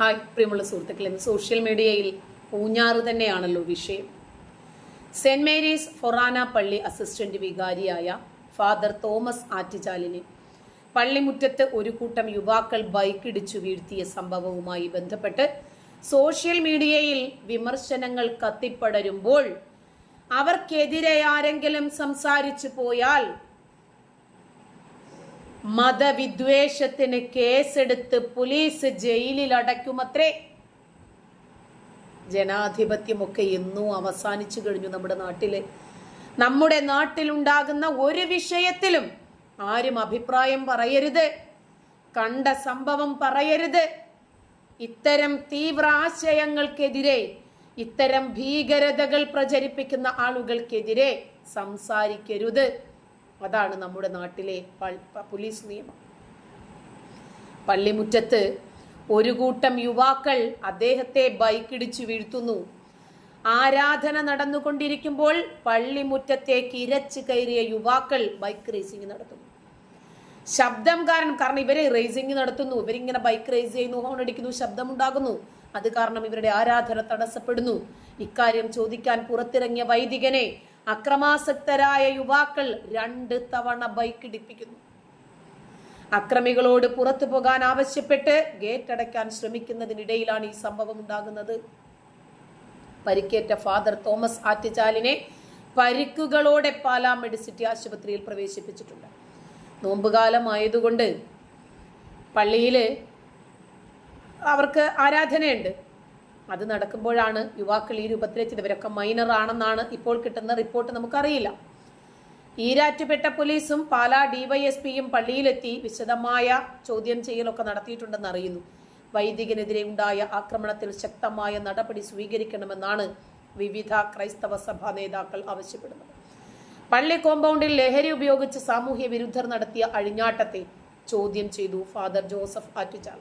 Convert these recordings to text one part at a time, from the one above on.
Hi പ്രിയമുള്ള സുഹൃത്തുക്കളെ. Social മീഡിയയിൽ ഊഞ്ഞാറ് തന്നെയാണല്ലോ വിഷയം. സെന്റ് മേരീസ് ഫൊറാന പള്ളി അസിസ്റ്റന്റ് വികാരിയായ ഫാദർ തോമസ് ആറ്റുചാലിനെ പള്ളിമുറ്റത്ത് ഒരു കൂട്ടം യുവാക്കൾ ബൈക്കിടിച്ചു വീഴ്ത്തിയ സംഭവവുമായി ബന്ധപ്പെട്ട് സോഷ്യൽ മീഡിയയിൽ വിമർശനങ്ങൾ കത്തിപ്പടരുമ്പോൾ അവർക്കെതിരെ ആരെങ്കിലും സംസാരിച്ചു പോയാൽ മതവിദ്വേഷത്തിന് കേസെടുത്ത് പോലീസ് ജയിലിൽ അടയ്ക്കുമത്രേ ജനാധിപത്യമൊക്കെ എന്നും അവസാനിച്ചു കഴിഞ്ഞു നമ്മുടെ നാട്ടിൽ. നമ്മുടെ നാട്ടിലുണ്ടാകുന്ന ഒരു വിഷയത്തിലും ആരും അഭിപ്രായം പറയരുത്. കണ്ട സംഭവം പറയരുത്. ഇത്തരം തീവ്ര ആശയങ്ങൾക്കെതിരെ ഇത്തരം ഭീകരതകൾ പ്രചരിപ്പിക്കുന്ന ആളുകൾക്കെതിരെ സംസാരിക്കരുത്. അതാണ് നമ്മുടെ നാട്ടിലെ പോലീസ് നിയമം. പള്ളിമുറ്റത്ത് ഒരു കൂട്ടം യുവാക്കൾ അദ്ദേഹത്തെ ബൈക്കിടിച്ചു വീഴ്ത്തുന്നു. ആരാധന നടന്നുകൊണ്ടിരിക്കുമ്പോൾ പള്ളിമുറ്റത്തേക്ക് ഇരച്ച് കയറിയ യുവാക്കൾ ബൈക്ക് റേസിംഗ് നടത്തുന്നു. ശബ്ദം കാരണം കാരണം ഇവർ റേസിംഗ് നടത്തുന്നു. ഇവരിങ്ങനെ ബൈക്ക് റേസ് ചെയ്യുന്നു ഹോൺ അടിക്കുന്നു ശബ്ദമുണ്ടാകുന്നു. അത് കാരണം ഇവരുടെ ആരാധന തടസ്സപ്പെടുന്നു. ഇക്കാര്യം ചോദിക്കാൻ പുറത്തിറങ്ങിയ വൈദികനെ അക്രമാസക്തരായ യുവാക്കൾ രണ്ട് തവണ ബൈക്ക് ഇടിപ്പിക്കുന്നു. അക്രമികളോട് പുറത്തു പോകാൻ ആവശ്യപ്പെട്ട് ഗേറ്റ് അടയ്ക്കാൻ ശ്രമിക്കുന്നതിനിടയിലാണ് ഈ സംഭവം ഉണ്ടാകുന്നത്. പരിക്കേറ്റ ഫാദർ തോമസ് ആറ്റുചാലിനെ പരിക്കുകളോടെ പാലാ മെഡിസിറ്റി ആശുപത്രിയിൽ പ്രവേശിപ്പിച്ചിട്ടുണ്ട്. നോമ്പുകാലമായതുകൊണ്ട് പള്ളിയിൽ അവർക്ക് ആരാധനയുണ്ട്. അത് നടക്കുമ്പോഴാണ് യുവാക്കൾ ഈ രൂപത്തിലെത്തിയത് ഇവരൊക്കെ മൈനർ ആണെന്നാണ് ഇപ്പോൾ കിട്ടുന്ന റിപ്പോർട്ട് നമുക്കറിയില്ല. ഈരാറ്റുപേട്ട പോലീസും പാലാ ഡിവൈഎസ്പിയും പള്ളിയിലെത്തി വിശദമായ ചോദ്യം ചെയ്യലൊക്കെ നടത്തിയിട്ടുണ്ടെന്ന് അറിയുന്നു. വൈദികനെതിരെ ഉണ്ടായ ആക്രമണത്തിൽ ശക്തമായ നടപടി സ്വീകരിക്കണമെന്നാണ് വിവിധ ക്രൈസ്തവ സഭാ നേതാക്കൾ ആവശ്യപ്പെടുന്നത്. പള്ളി കോമ്പൗണ്ടിൽ ലഹരി ഉപയോഗിച്ച് സാമൂഹ്യ വിരുദ്ധർ നടത്തിയ അഴിഞ്ഞാട്ടത്തെ ചോദ്യം ചെയ്തു ഫാദർ ജോസഫ് ആറ്റുചാൽ.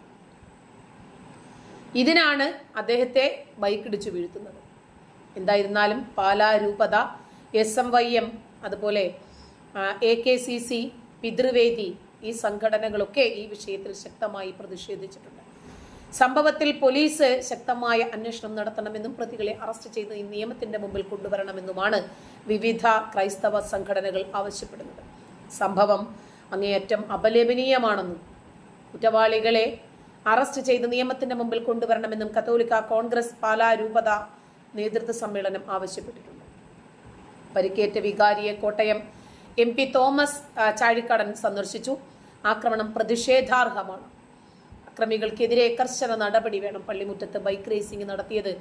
ഇതിനാണ് അദ്ദേഹത്തെ ബൈക്കിടിച്ചു വീഴ്ത്തുന്നത്. എന്തായിരുന്നാലും പാലാ രൂപത എസ് എം വൈ എം അതുപോലെ എ കെ സി സി പിതൃവേദി ഈ സംഘടനകളൊക്കെ ഈ വിഷയത്തിൽ ശക്തമായി പ്രതിഷേധിച്ചിട്ടുണ്ട്. സംഭവത്തിൽ പോലീസ് ശക്തമായ അന്വേഷണം നടത്തണമെന്നും പ്രതികളെ അറസ്റ്റ് ചെയ്ത് ഈ നിയമത്തിന്റെ മുമ്പിൽ കൊണ്ടുവരണമെന്നുമാണ് വിവിധ ക്രൈസ്തവ സംഘടനകൾ ആവശ്യപ്പെടുന്നത്. സംഭവം അങ്ങേയറ്റം അപലപനീയമാണെന്നും കുറ്റവാളികളെ അറസ്റ്റ് ചെയ്ത് നിയമത്തിന്റെ മുമ്പിൽ കൊണ്ടുവരണമെന്നും കത്തോലിക്ക കോൺഗ്രസ് പാലാ രൂപത നേതൃത്വ സമ്മേളനം ആവശ്യപ്പെട്ടിട്ടുണ്ട്. പരിക്കേറ്റ വികാരിയെ Kottayam M P Thomas Chazhikadan സന്ദർശിച്ചു. ആക്രമണം പ്രതിഷേധാർഹമാണ്. അക്രമികൾക്കെതിരെ കർശന നടപടി വേണം പള്ളിമുറ്റത്ത് ബൈക്ക് റേസിംഗ് നടത്തിയത്.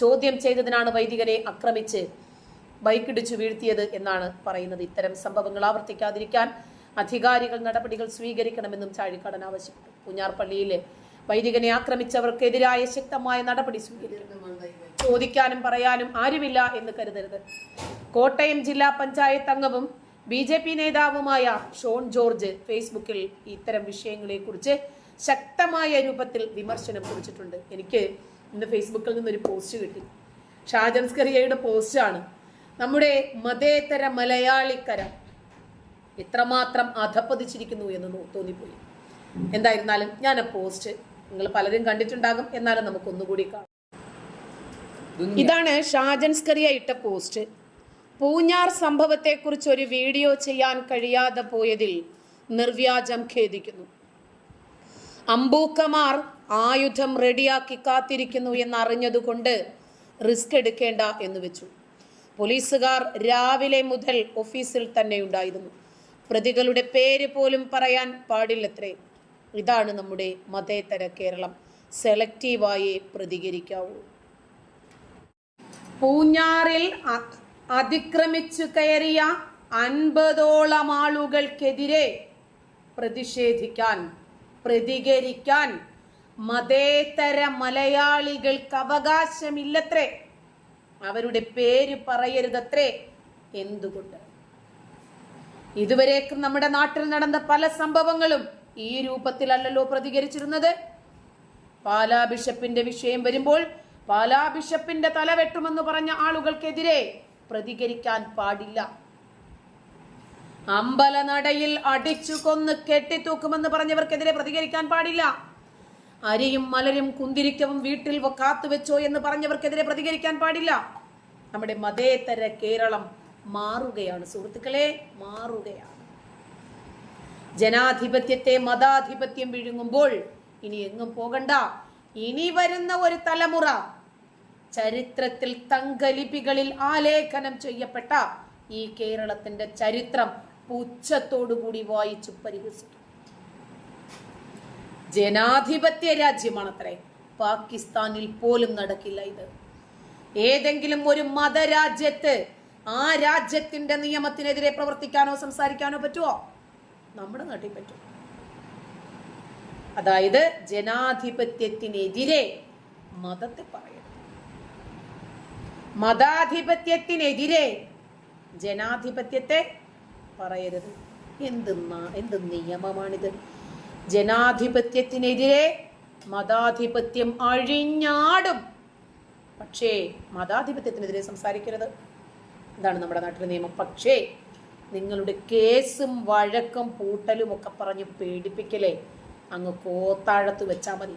ചോദ്യം ചെയ്തതിനാണ് വൈദികനെ ആക്രമിച്ച് ബൈക്കിടിച്ചു വീഴ്ത്തിയത് എന്നാണ് പറയുന്നത്. ഇത്തരം സംഭവങ്ങൾ ആവർത്തിക്കാതിരിക്കാൻ അധികാരികൾ നടപടികൾ സ്വീകരിക്കണമെന്നും ചാഴിക്കാടൻ ആവശ്യപ്പെട്ടു. പൂഞ്ഞാർ പള്ളിയിലെ വൈദികനെ ആക്രമിച്ചവർക്കെതിരായ ശക്തമായ നടപടി സ്വീകരിക്കും ചോദിക്കാനും പറയാനും ആരുമില്ല എന്ന് കരുതരുത്. കോട്ടയം ജില്ലാ പഞ്ചായത്ത് അംഗവും ബി ജെ പി നേതാവുമായ ഷോൺ ജോർജ് ഫേസ്ബുക്കിൽ ഇത്തരം വിഷയങ്ങളെക്കുറിച്ച് ശക്തമായ രൂപത്തിൽ വിമർശനം കുറിച്ചിട്ടുണ്ട്. എനിക്ക് ഇന്ന് ഫേസ്ബുക്കിൽ നിന്നൊരു പോസ്റ്റ് കിട്ടി. ഷാജൻസ്കറിയയുടെ പോസ്റ്റാണ്. നമ്മുടെ മതേതര മലയാളിക്കര എത്രമാത്രം അധപ്പതിച്ചിരിക്കുന്നു എന്ന് തോന്നിപ്പോയി. എന്തായിരുന്നാലും ഞാൻ ആ പോസ്റ്റ് നിങ്ങൾ പലരും കണ്ടിട്ടുണ്ടാകും എന്നാലും നമുക്ക് ഒന്നുകൂടി കാണാം ഇതാണ് ഷാജൻസ്കറിയ ഇട്ട പോസ്റ്റ്. പൂഞ്ഞാർ സംഭവത്തെക്കുറിച്ച് ഒരു വീഡിയോ ചെയ്യാൻ കഴിയാതെ പോയതിൽ നിർവ്യാജം ഖേദിക്കുന്നു. അമ്പൂക്കമാർ ആയുധം റെഡിയാക്കി കാത്തിരിക്കുന്നു എന്നറിഞ്ഞതുകൊണ്ട് റിസ്ക് എടുക്കേണ്ട എന്ന് വെച്ചു. പോലീസുകാർ രാവിലെ മുതൽ ഓഫീസിൽ തന്നെ ഉണ്ടായിരുന്നു. പ്രതികളുടെ പേര് പോലും പറയാൻ പാടില്ലത്രേ. ഇതാണ് നമ്മുടെ മതേതര കേരളം. സെലക്റ്റീവായി പ്രതികരിക്കാവൂ. പൂഞ്ഞാറിൽ അതിക്രമിച്ചു കയറിയ അൻപതോളം ആളുകൾക്കെതിരെ പ്രതിഷേധിക്കാൻ പ്രതികരിക്കാൻ മതേതര മലയാളികൾക്ക് അവകാശമില്ലത്രേ. അവരുടെ പേര് പറയരുതത്രേ എന്തുകൊണ്ട്? ഇതുവരേക്കും നമ്മുടെ നാട്ടിൽ നടന്ന പല സംഭവങ്ങളും ഈ രൂപത്തിലല്ലല്ലോ പ്രതികരിച്ചിരുന്നത്? പാലാ ബിഷപ്പിന്റെ വിഷയം വരുമ്പോൾ പാലാ ബിഷപ്പിന്റെ തല വെട്ടുമെന്ന് പറഞ്ഞ ആളുകൾക്കെതിരെ പ്രതികരിക്കാൻ പാടില്ല. അമ്പലനടയിൽ അടിച്ചു കൊന്ന് കെട്ടിത്തൂക്കുമെന്ന് പറഞ്ഞവർക്കെതിരെ പ്രതികരിക്കാൻ പാടില്ല. അരിയും മലരും കുന്തിരിക്കവും വീട്ടിൽ കാത്തുവെച്ചോ എന്ന് പറഞ്ഞവർക്കെതിരെ പ്രതികരിക്കാൻ പാടില്ല. നമ്മുടെ മതേതര കേരളം മാറുകയാണ്. സുഹൃത്തുക്കളെ മാറുകയാണ്. ജനാധിപത്യത്തെ മതാധിപത്യം വിഴുങ്ങുമ്പോൾ ഇനി എങ്ങും പോകണ്ട. ഇനി വരുന്ന ഒരു തലമുറ ചരിത്രത്തിൽ തങ്കലിപികളിൽ ആലേഖനം ചെയ്യപ്പെട്ട ഈ കേരളത്തിന്റെ ചരിത്രം പുച്ഛത്തോടുകൂടി വായിച്ചു പരിഹസിക്കും. ജനാധിപത്യ രാജ്യമാണത്രേ. പാകിസ്ഥാനിൽ പോലും നടക്കില്ല ഇത്. ഏതെങ്കിലും ഒരു മതരാജ്യത്ത് ആ രാജ്യത്തിന്റെ നിയമത്തിനെതിരെ പ്രവർത്തിക്കാനോ സംസാരിക്കാനോ പറ്റുമോ നമ്മുടെ നാട്ടിൽ പറ്റും. അതായത് ജനാധിപത്യത്തിനെതിരെ മതത്തെ പറയണം മതാധിപത്യത്തിനെതിരെ ജനാധിപത്യത്തെ പറയരുത്. എന്ത് എന്ത് നിയമമാണിത്? ജനാധിപത്യത്തിനെതിരെ മതാധിപത്യം അഴിഞ്ഞാടും. പക്ഷേ മതാധിപത്യത്തിനെതിരെ സംസാരിക്കരുത്. ഇതാണ് നമ്മുടെ നാട്ടിലെ നിയമം. പക്ഷേ നിങ്ങളുടെ കേസും വഴക്കും പൂട്ടലും ഒക്കെ പറഞ്ഞ് പേടിപ്പിക്കലേ അങ്ങ് കോത്താഴത്ത് വെച്ചാൽ മതി.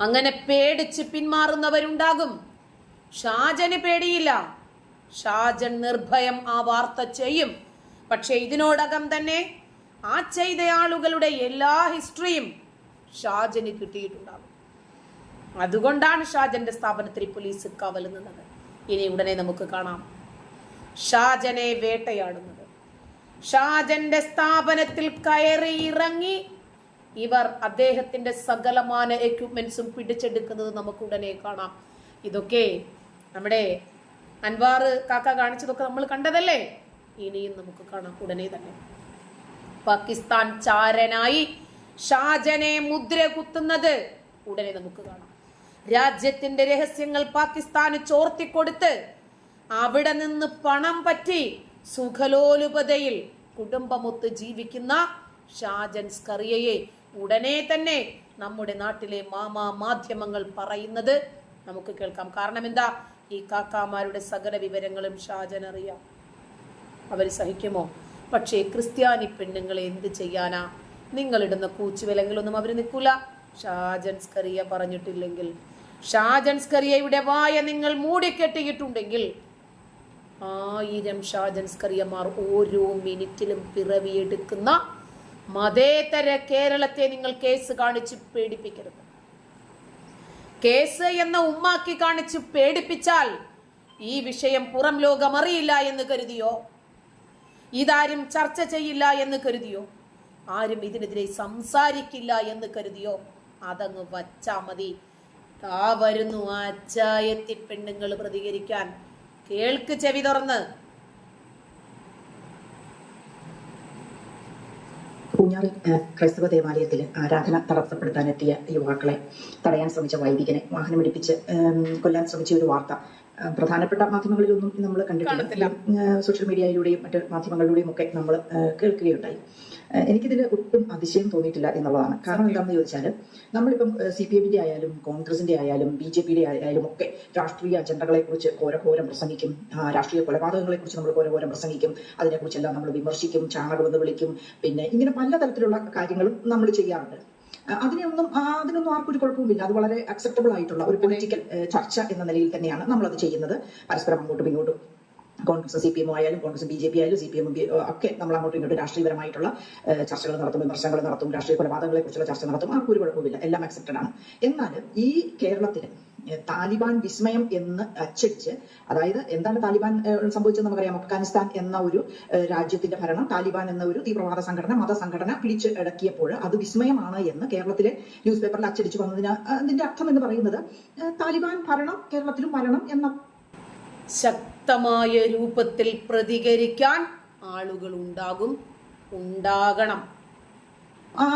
അങ്ങനെ പേടിച്ച് പിന്മാറുന്നവരുണ്ടാകും. ഷാജന് പേടിയില്ല. ഷാജൻ നിർഭയം ആ വാർത്ത ചെയ്യും. പക്ഷെ ഇതിനോടകം തന്നെ ആ ചെയ്ത ആളുകളുടെ എല്ലാ ഹിസ്റ്ററിയും ഷാജന് കിട്ടിയിട്ടുണ്ടാകും. അതുകൊണ്ടാണ് ഷാജന്റെ സ്ഥാപനത്തിൽ പോലീസ് കാവൽ നിന്നത്. ഇനി ഉടനെ നമുക്ക് കാണാം. ഷാജനെ വേട്ടയാടുന്നത്. ഷാജന്റെ സ്ഥാപനത്തിൽ കയറി ഇറങ്ങി ഇവർ അദ്ദേഹത്തിന്റെ സകലമാന എക്യുപ്മെന്റ്സും പിടിച്ചെടുക്കുന്നത് നമുക്ക് ഉടനെ കാണാം. ഇതൊക്കെ നമ്മുടെ അൻവാർ കാക്ക കാണിച്ചതൊക്കെ നമ്മൾ കണ്ടതല്ലേ? ഇനിയും നമുക്ക് കാണാം ഉടനെ തന്നെ. പാകിസ്ഥാൻ ചാരനായി ഷാജനെ മുദ്ര കുത്തുന്നത് ഉടനെ നമുക്ക് കാണാം. രാജ്യത്തിന്റെ രഹസ്യങ്ങൾ പാകിസ്ഥാന് ചോർത്തിക്കൊടുത്ത് അവിടെ നിന്ന് പണം പറ്റി സുഖലോലുപതയിൽ കുടുംബമൊത്ത് ജീവിക്കുന്ന ഷാജൻ സ്കറിയയെ ഉടനെ തന്നെ നമ്മുടെ നാട്ടിലെ മാമാ മാധ്യമങ്ങൾ പറയുന്നത് നമുക്ക് കേൾക്കാം. കാരണം എന്താ? ഈ കാക്കാമാരുടെ സകല വിവരങ്ങളും ഷാജൻ അറിയാം. അവർ സഹിക്കുമോ? പക്ഷേ ക്രിസ്ത്യാനി പെണ്ണുങ്ങളെ എന്ത് ചെയ്യാനാ? നിങ്ങളിടുന്ന കൂച്ചുവിലങ്ങളൊന്നും അവർ നിൽക്കൂല. ഷാജൻ സ്കറിയ പറഞ്ഞിട്ടില്ലെങ്കിൽ. ഷാജൻ സ്കറിയയുടെ വായ നിങ്ങൾ മൂടിക്കെട്ടിയിട്ടുണ്ടെങ്കിൽ ആയിരം ഷാജൻസ്കറിയമാർ ഓരോ മിനിറ്റിലും പിറവിയെടുക്കുന്ന മതേതര കേരളത്തെ നിങ്ങൾ കേസ് കാണിച്ച് പേടിപ്പിക്കരുത്. കേസ് എന്ന ഉമ്മാക്കി കാണിച്ച് പേടിപ്പിച്ചാൽ ഈ വിഷയം പുറം ലോകം അറിയില്ല എന്ന് കരുതിയോ? ഇതാരും ചർച്ച ചെയ്യില്ല എന്ന് കരുതിയോ? ആരും ഇതിനെതിരെ സംസാരിക്കില്ല എന്ന് കരുതിയോ? അതങ്ങ് വച്ചാ മതി. ആ വരുന്നു അച്ചായത്തി പെണ്ണുങ്ങൾ പ്രതികരിക്കാൻ. കേൾക്ക് ചെവി തുറന്ന്. പൂഞ്ഞാറിൽ ഏഹ്, ക്രൈസ്തവ ദേവാലയത്തിൽ ആരാധന തടസ്സപ്പെടുത്താനെത്തിയ യുവാക്കളെ തടയാൻ ശ്രമിച്ച വൈദികനെ വാഹനമിടിപ്പിച്ച് കൊല്ലാൻ ശ്രമിച്ച ഒരു വാർത്ത. പ്രധാനപ്പെട്ട മാധ്യമങ്ങളിലൊന്നും നമ്മൾ. കണ്ടിട്ടില്ല. സോഷ്യൽ മീഡിയയിലൂടെയും മറ്റ് മാധ്യമങ്ങളിലൂടെയും ഒക്കെ നമ്മൾ കേൾക്കുകയുണ്ടായി. എനിക്കിതിൽ ഒട്ടും അതിശയം തോന്നിയിട്ടില്ല എന്നുള്ളതാണ്. കാരണം എന്താണെന്ന് ചോദിച്ചാൽ നമ്മളിപ്പം സി പി എമ്മിന്റെ ആയാലും കോൺഗ്രസിന്റെ ആയാലും ബി ജെ പിയുടെ ആയാലും ഒക്കെ രാഷ്ട്രീയ അജണ്ടകളെ കുറിച്ച് ഘോരഘോരം പ്രസംഗിക്കും രാഷ്ട്രീയ കൊലപാതകങ്ങളെ കുറിച്ച് നമ്മൾ ഘോരഘോരം പ്രസംഗിക്കും. അതിനെക്കുറിച്ചെല്ലാം നമ്മൾ വിമർശിക്കും ചാണകമെന്ന് വിളിക്കും. പിന്നെ ഇങ്ങനെ പലതരത്തിലുള്ള കാര്യങ്ങളും നമ്മൾ ചെയ്യാറുണ്ട്. അതിനെയൊന്നും അതിനൊന്നും ആർക്കും ഒരു കുഴപ്പമില്ല അത് വളരെ അക്സെപ്റ്റബിൾ ആയിട്ടുള്ള ഒരു പൊളിറ്റിക്കൽ ചർച്ച എന്ന നിലയിൽ തന്നെയാണ് നമ്മൾ അത് ചെയ്യുന്നത്. പരസ്പരം അങ്ങോട്ടും ഇങ്ങോട്ടും കോൺഗ്രസ് സി പി എം ആയാലും കോൺഗ്രസ് ബി ജെ പി ആയാലും സി പി എം ഒക്കെ നമ്മൾ അങ്ങോട്ടും ഇങ്ങോട്ടും രാഷ്ട്രീയപരമായിട്ടുള്ള ചർച്ചകൾ നടത്തും വിമർശനങ്ങൾ നടത്തും രാഷ്ട്രീയ കൊലപാതകങ്ങളെ കുറിച്ചുള്ള ചർച്ച നടത്തും ആർക്കും ഒരു കുഴപ്പമില്ല എല്ലാം അക്സെപ്റ്റഡ് ആണ്. എന്നാൽ ഈ കേരളത്തിൽ താലിബാൻ വിസ്മയം എന്ന് അച്ചടിച്ച് അതായത് എന്താണ് താലിബാൻ സംഭവിച്ചത് നമുക്കറിയാം. അഫ്ഗാനിസ്ഥാൻ എന്ന ഒരു രാജ്യത്തിന്റെ ഭരണം താലിബാൻ എന്ന ഒരു തീവ്രവാദ സംഘടന മതസംഘടന പിടിച്ച് ഇടക്കിയപ്പോൾ അത് വിസ്മയമാണ് എന്ന് കേരളത്തിലെ ന്യൂസ് പേപ്പറിൽ അച്ചടിച്ചു വന്നതിന് അതിന്റെ അർത്ഥം എന്ന് പറയുന്നത് താലിബാൻ ഭരണം കേരളത്തിലും ഭരണം എന്ന ശക്തമായ രൂപത്തിൽ പ്രതികരിക്കാൻ ആളുകൾ ഉണ്ടാകും ഉണ്ടാകണം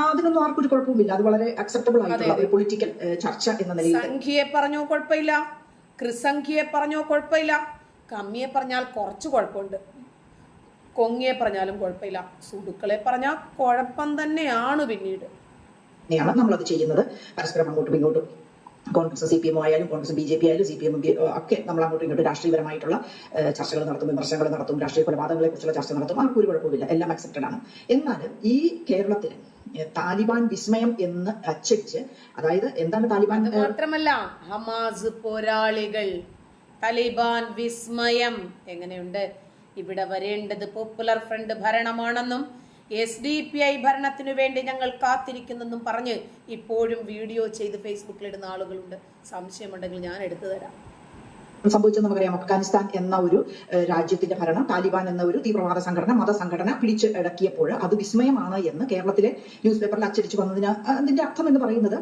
അതിനൊന്നും ആർക്കും ഒരു കുഴപ്പമില്ല അത് വളരെ അക്സെപ്റ്റബിൾ ആയിട്ടുള്ള ഒരു പൊളിറ്റിക്കൽ ചർച്ച എന്ന നിലയിൽ സംഖ്യയെ പറഞ്ഞോ കുഴപ്പമില്ല. ക്രിസംഖ്യയെ പറഞ്ഞോ കുഴപ്പമില്ല. കമ്മിയെ പറഞ്ഞാൽ കുറച്ച് കുഴപ്പമുണ്ട്. കൊങ്ങിയെ പറഞ്ഞാലും കുഴപ്പമില്ല. സുടുക്കളെ പറഞ്ഞാൽ കുഴപ്പം തന്നെയാണ് പിന്നീട്. തന്നെയാണ് നമ്മളത് ചെയ്യുന്നത്. പരസ്പരം അങ്ങോട്ടും ഇങ്ങോട്ടും കോൺഗ്രസ് സി പി എം ആയാലും കോൺഗ്രസ് ബി ജെ പി ആയാലും സി പി എം ഒക്കെ നമ്മൾ അങ്ങോട്ടും ഇങ്ങോട്ടും രാഷ്ട്രീയപരമായിട്ടുള്ള ചർച്ചകൾ നടത്തും വിമർശനങ്ങൾ നടത്തും രാഷ്ട്രീയ കൊലപാതകങ്ങളെ കുറിച്ചുള്ള ചർച്ച നടത്തും. ആർക്കും ഒരു കുഴപ്പമില്ല എല്ലാം അക്സെപ്റ്റഡ് ആണ്. എന്നാൽ ഈ കേരളത്തിൽ താലിബാൻ വിസ്മയം എന്ന് അച്ചടിച്ച് അതായത് എന്താണ് താലിബാൻ മാത്രമല്ല ഹമാസ് പോരാളികൾ താലിബാൻ വിസ്മയം എങ്ങനെയുണ്ട്? ഇവിടെ വരേണ്ടത് പോപ്പുലർ ഫ്രണ്ട് ഭരണമാണെന്നും എസ് ഡി പി ഐ ഭരണത്തിനു വേണ്ടി ഞങ്ങൾ കാത്തിരിക്കുന്നെന്നും പറഞ്ഞ് ഇപ്പോഴും വീഡിയോ ചെയ്ത് ഫേസ്ബുക്കിൽ ഇടുന്ന ആളുകളുണ്ട്. സംശയമുണ്ടെങ്കിൽ ഞാൻ എടുത്തു തരാം. സംഭവിച്ചത് നമുക്കറിയാം. അഫ്ഗാനിസ്ഥാൻ എന്ന ഒരു രാജ്യത്തിന്റെ ഭരണം താലിബാൻ എന്ന ഒരു തീവ്രവാദ സംഘടന മതസംഘടന പിടിച്ച് ഇടക്കിയപ്പോൾ അത് വിസ്മയമാണ് എന്ന് കേരളത്തിലെ ന്യൂസ് പേപ്പറിൽ അച്ചടിച്ചു വന്നതിന് അതിന്റെ അർത്ഥം എന്ന് പറയുന്നത്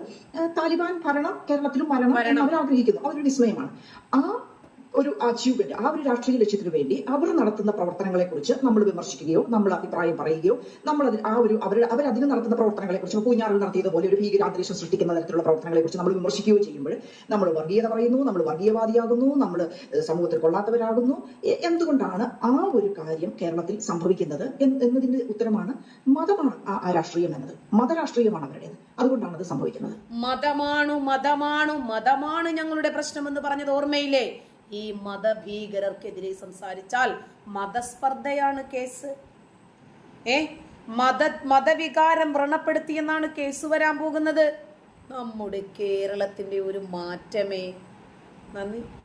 താലിബാൻ ഭരണം കേരളത്തിലും മരണം എന്ന് അവർ ആഗ്രഹിക്കുന്നു. അതൊരു വിസ്മയമാണ്. ആ ഒരു അച്ചീവ്മെന്റ് ആ ഒരു രാഷ്ട്രീയ ലക്ഷ്യത്തിന് വേണ്ടി അവർ നടത്തുന്ന പ്രവർത്തനങ്ങളെ കുറിച്ച് നമ്മൾ വിമർശിക്കുകയോ നമ്മൾ അഭിപ്രായം പറയുകയോ നമ്മൾ അതിൽ ആ ഒരു അവർ അതിന് നടത്തുന്ന പ്രവർത്തനങ്ങളെ കുറിച്ച് പൂഞ്ഞാറിൽ നടത്തിയതുപോലെ ഒരു ഭീകരാന്തരീക്ഷം സൃഷ്ടിക്കുന്ന തരത്തിലുള്ള പ്രവർത്തനങ്ങളെ കുറിച്ച് നമ്മൾ വിമർശിക്കുകയോ ചെയ്യുമ്പോൾ നമ്മൾ വർഗീയത പറയുന്നു നമ്മൾ വർഗീയവാദിയാകുന്നു നമ്മൾ സമൂഹത്തിൽ കൊള്ളാത്തവരാകുന്നു. എന്തുകൊണ്ടാണ് ആ ഒരു കാര്യം കേരളത്തിൽ സംഭവിക്കുന്നത് എന്നതിന്റെ ഉത്തരമാണ് മതമാണ് ആ രാഷ്ട്രീയം എന്നത്. മതരാഷ്ട്രീയമാണ് അവരുടേത്. അതുകൊണ്ടാണ് അത് സംഭവിക്കുന്നത്. മതമാണ് മതമാണ് മതമാണ് ഞങ്ങളുടെ പ്രശ്നമെന്ന് പറഞ്ഞത് ഓർമ്മയില്ലേ? ഈ മതഭീകരർക്കെതിരെ സംസാരിച്ചാൽ മതസ്പർദ്ധയാണ് കേസ്. ഏ? മത മതവികാരം വ്രണപ്പെടുത്തിയെന്നാണ് കേസ് വരാൻ പോകുന്നത്. നമ്മുടെ കേരളത്തിന്റെ ഒരു മാറ്റമേ. നന്ദി.